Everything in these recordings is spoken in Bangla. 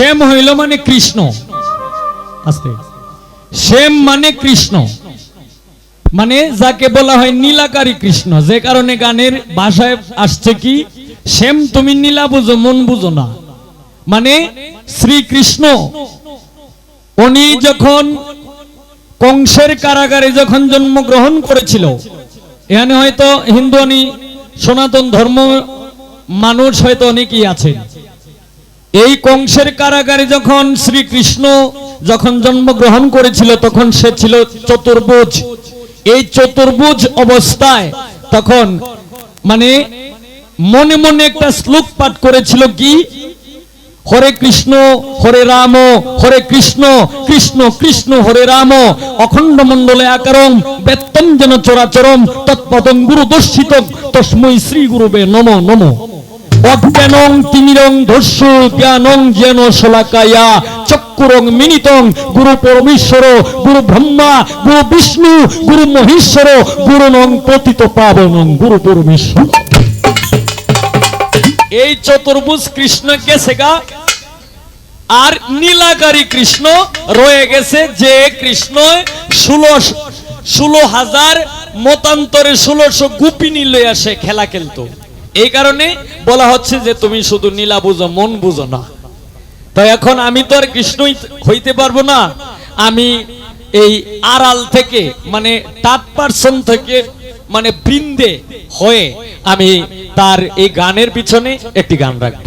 শ্যাম হইল মানে কৃষ্ণ। আস্তে শ্যাম মানে কৃষ্ণ। মানে যাকে বলা হয় নীলাকারী কৃষ্ণ। যে কারণে গানের ভাষায় আসছে কি, শ্যাম তুমি নীলা বুঝো, মন বুঝো না। মানে শ্রীকৃষ্ণ। উনি যখন কংসের কারাগারে যখন জন্মগ্রহণ করেছিল, এখানে হয়তো হিন্দু সনাতন ধর্ম মানুষ হয়তো অনেকেই আছেন। এই কংসের কারাগারে যখন শ্রীকৃষ্ণ যখন জন্মগ্রহণ করেছিল, তখন সে ছিল চতুর্ভুজ। এই চতুর্ভুজ অবস্থায় তখন মানে মনে মনে একটা শ্লোক পাঠ করেছিল কি? হরে কৃষ্ণ, হরে রাম, হরে কৃষ্ণ কৃষ্ণ কৃষ্ণ, হরে রাম, অখণ্ড মণ্ডলে আকারম বেত্তম যেন চরাচরম, তৎপদং গুরু দর্শিত তস্মৈ শ্রী গুরুবে নম নম। অজ্ঞানং তিমিরং ধর্ষু জ্ঞানং জ্ঞান শলাকায়া চক্রং মিনিতং, গুরু পরমেশ্বর, গুরু ব্রহ্মা, গুরু বিষ্ণু, গুরু মহেশ্বর, গুরু নং পতিত পাবনং গুরু পরমেশ্বর। এই চতুর্ভুজ কৃষ্ণ গেছে গা আর নীলাকারী কৃষ্ণ রয়ে গেছে যে কৃষ্ণ ষোলো ষোলো হাজার মতান্তরে ষোলোশো গুপিনী লয়ে আসে খেলা খেলতো। এই কারণে বলা হচ্ছে যে তুমি শুধু নীলা বুঝো, মন বুঝো না। তো এখন আমি তো আর কৃষ্ণ হইতে পারব না। আমি এই আড়াল থেকে মানে টাট পার্সন থেকে মানে বৃন্দে হয়ে আমি তার এই গানের পিছনে একটি গান রাখব।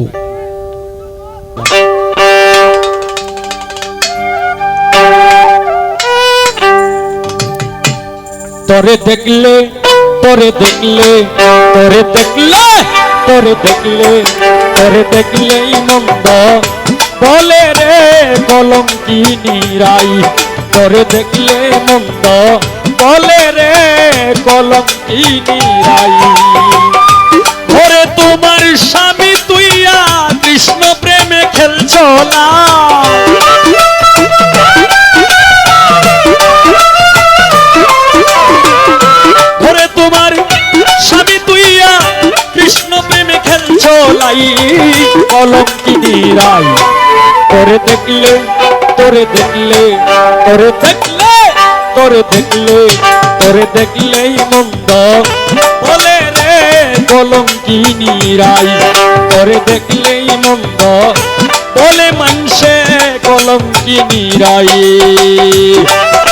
তরে দেখলে তরে দেখলে তরে দেখলে তরে দেখলে, তরে দেখলেই মন্দ। বলে রে কলঙ্কি নিরাই তরে দেখলে মন্দ। বলে রে কলঙ্কি নিরাই ঘরে তোমার স্বামী তুইয়া কৃষ্ণ প্রেমে খেলছ না। লাই কলঙ্কিনী রাই। তোরে দেখলে তোরে দেখলে তোরে দেখলে তোরে দেখলে, তোরে দেখলেই মন্দ। বলে রে কলঙ্কিনী রাই, তোরে দেখলেই মন্দ। বলে মানসে কলঙ্কিনী রাই। ও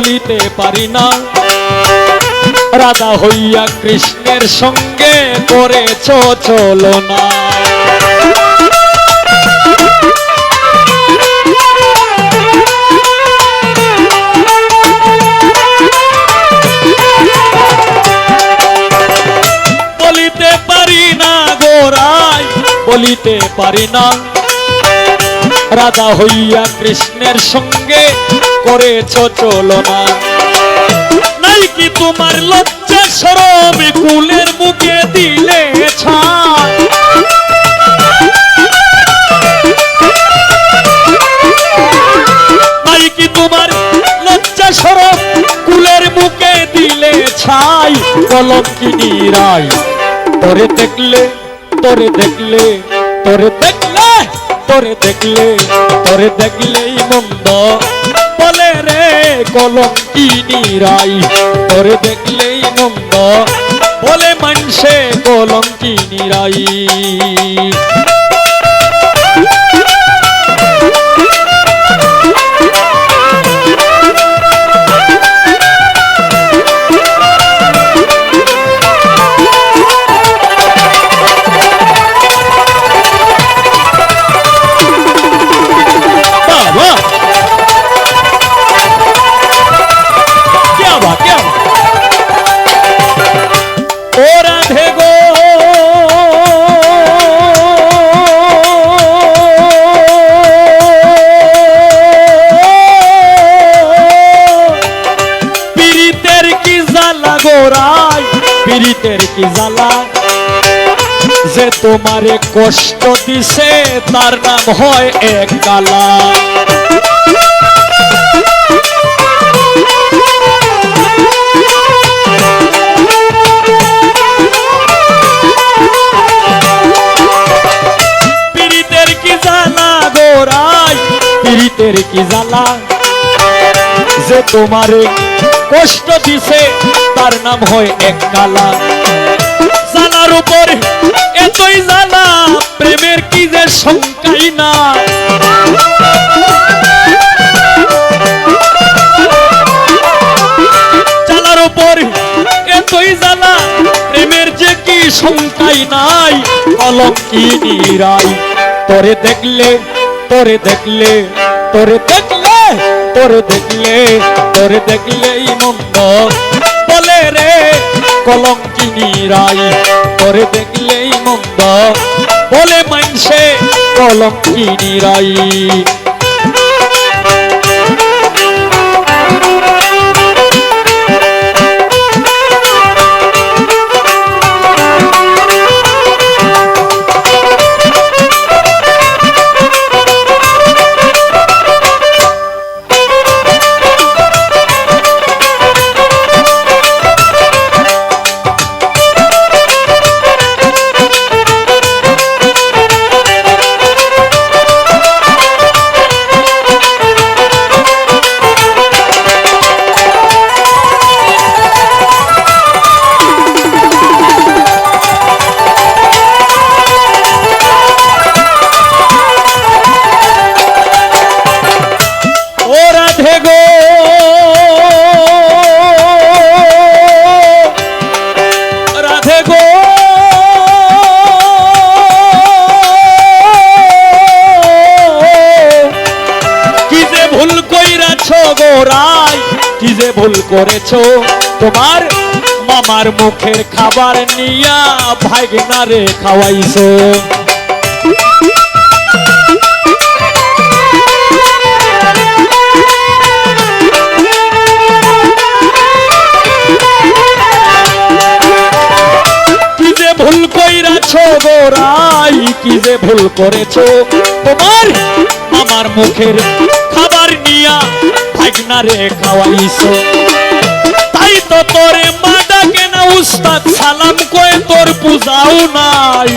বলিতে পারি না। রাধা হইয়া কৃষ্ণের সঙ্গে করেছ চলো না বলিতে পারি না গোরাই বলিতে পারি না। রাধা হইয়া কৃষ্ণের সঙ্গে করেছ চলনা নাই কি তোমার লজ্জা সরম কুলের মুখে দিলে ছাই। নাই কি তোমার লজ্জা সরম কুলের মুখে দিলে ছাই। কলঙ্কিনী রাই, তোরে দেখলে তোরে দেখলে তোরে দেখলে তোরে দেখলে, তোরে দেখলেই মন্দ। বলে রে কলঙ্কিনী রাই। তোরে দেখলেই মন্দ বলে মানসে কলঙ্কিনী রাই। পীড়িতের কি জ্বালা? যে তোমারে কষ্ট দিছে, তার নাম হয় এক কালা পীড়িতের কি জ্বালা গোরাই পীড়িতের কি জ্বালা? যে তোমারে কষ্ট দিছে, তার নাম হয় এক কালা। জ্বালার উপর এতই জ্বালা, প্রেমের কি যে শঙ্কাই না। উপর এতই প্রেমের যে কি শঙ্কাই নাই কলম কি নিরাই তোরে দেখলে তোরে দেখলে তোরে দেখলে তোরে দেখলে, তোরে দেখলেই মন্দ বলে রে, কলম কি রাই, তোরে দেখলেই মন্দ বলে মানসে কলম কি যে ভুল করেছ। তোমার মামার মুখের খাবার নিয়া ভাগনারে খাওয়াইছো। ভুল কইরাছ গোরাই কি যে ভুল করেছ। তোমার আমার মুখের খাবার ভাগনারে খাওয়াইছো। তাই তো তোরে মা ডাকে না, উস্তাদ সালাম কয়ে, তোর পূজাও নাই।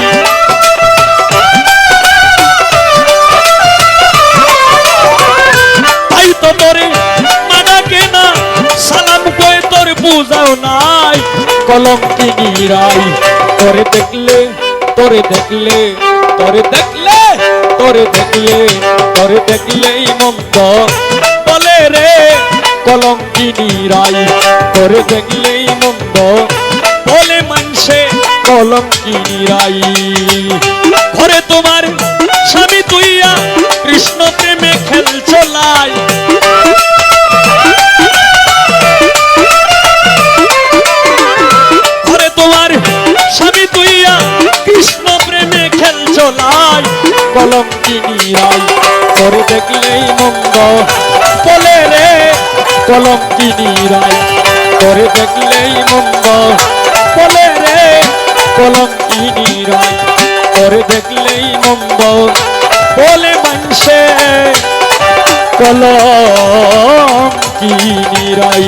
তাই তো তোরে মা ডাকে না, সালাম কয়ে, তোর পূজাও নাই। কলম কি নিরাই তোরে দেখলে তোরে দেখলে তোরে দেখলে তোরে দেখলে, তোরে দেখলেই মন্দ। বলে রে কলম কি নিরাই তোরে দেখলেই মন্দ বলে মানসে কলম কি নিরাই ঘরে তোমার স্বামী তুইয়া কৃষ্ণ প্রেমে খেল চলাই। ঘরে তোমার স্বামী তুইয়া কৃষ্ণ প্রেমে খেল চলাই। কলম কিনিয়াই তোরে দেখলেই মন্দ কলম কিনিরাই করে দেখলেই মন্দ বলে রে, কলম কিনিরাই করে দেখলেই মন্দ বলে মানসে, কলম কিনিরাই